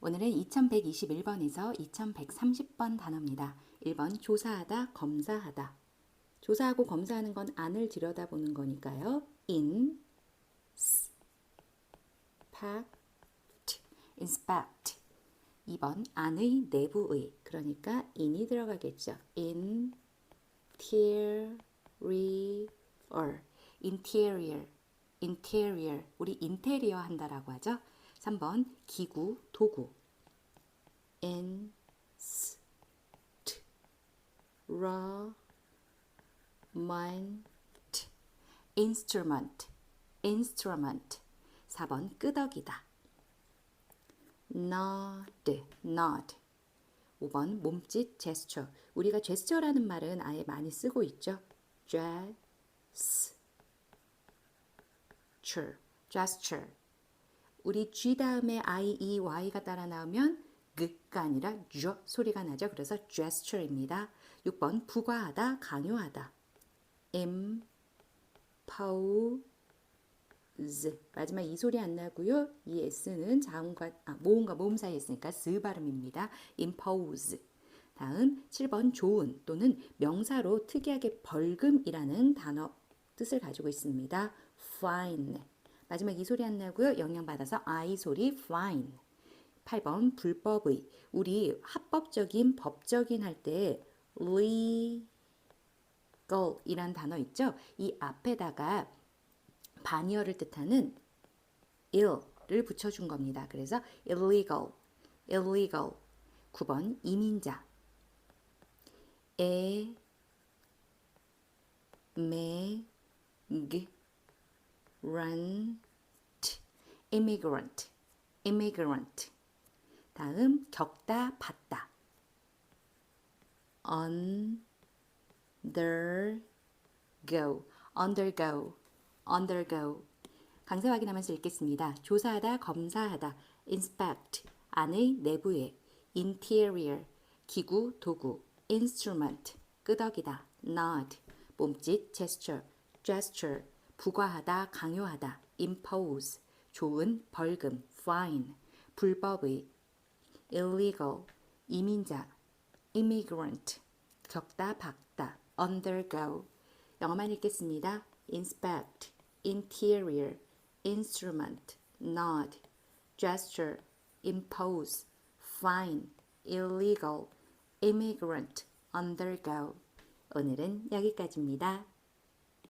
오늘은 2121번에서 2130번 단어입니다. 1번 조사하다, 검사하다. 조사하고 검사하는 건 안을 들여다보는 거니까요. in, s, pact, inspect. 2번 안의, 내부의. 그러니까 in이 들어가겠죠. interior, interior, interior. 우리 인테리어 한다라고 하죠. 3번 기구, 도구. instrument, instrument, instrument. 4번 끄덕이다. nod, nod. 5번 몸짓, 제스처. 우리가 제스처라는 말은 아예 많이 쓰고 있죠. gesture, gesture. 우리 G 다음에 I, E, Y가 따라 나오면 그가 아니라 쥐 소리가 나죠. 그래서 gesture입니다. 6번 부과하다, 강요하다. impose 마지막 이 소리 안 나고요. 이 s는 자음과 아, 모음과 모음 사이에 있으니까 스 발음입니다. impose 다음 7번 좋은 또는 명사로 특이하게 벌금이라는 단어 뜻을 가지고 있습니다. fine 마지막 이 소리 안 나고요. 영향받아서 I 소리 fine. 8번 불법의 우리 합법적인 법적인 할 때 legal 이란 단어 있죠. 이 앞에다가 반의어를 뜻하는 ill를 붙여준 겁니다. 그래서 illegal, illegal. 9번 이민자. 에, 매, 그, rent, immigrant, immigrant. 다음 겪다, 받다. undergo, undergo, undergo. 강세 확인하면서 읽겠습니다. 조사하다, 검사하다, inspect, 안의, 내부의, interior, 기구, 도구, instrument, 끄덕이다, nod, 몸짓, gesture, gesture, 부과하다, 강요하다, impose, 좋은, 벌금, fine, 불법의, illegal, 이민자, immigrant, 겪다, 박다, undergo. 영어만 읽겠습니다. inspect, interior, instrument, nod, gesture, impose, fine, illegal, immigrant, undergo. 오늘은 여기까지입니다.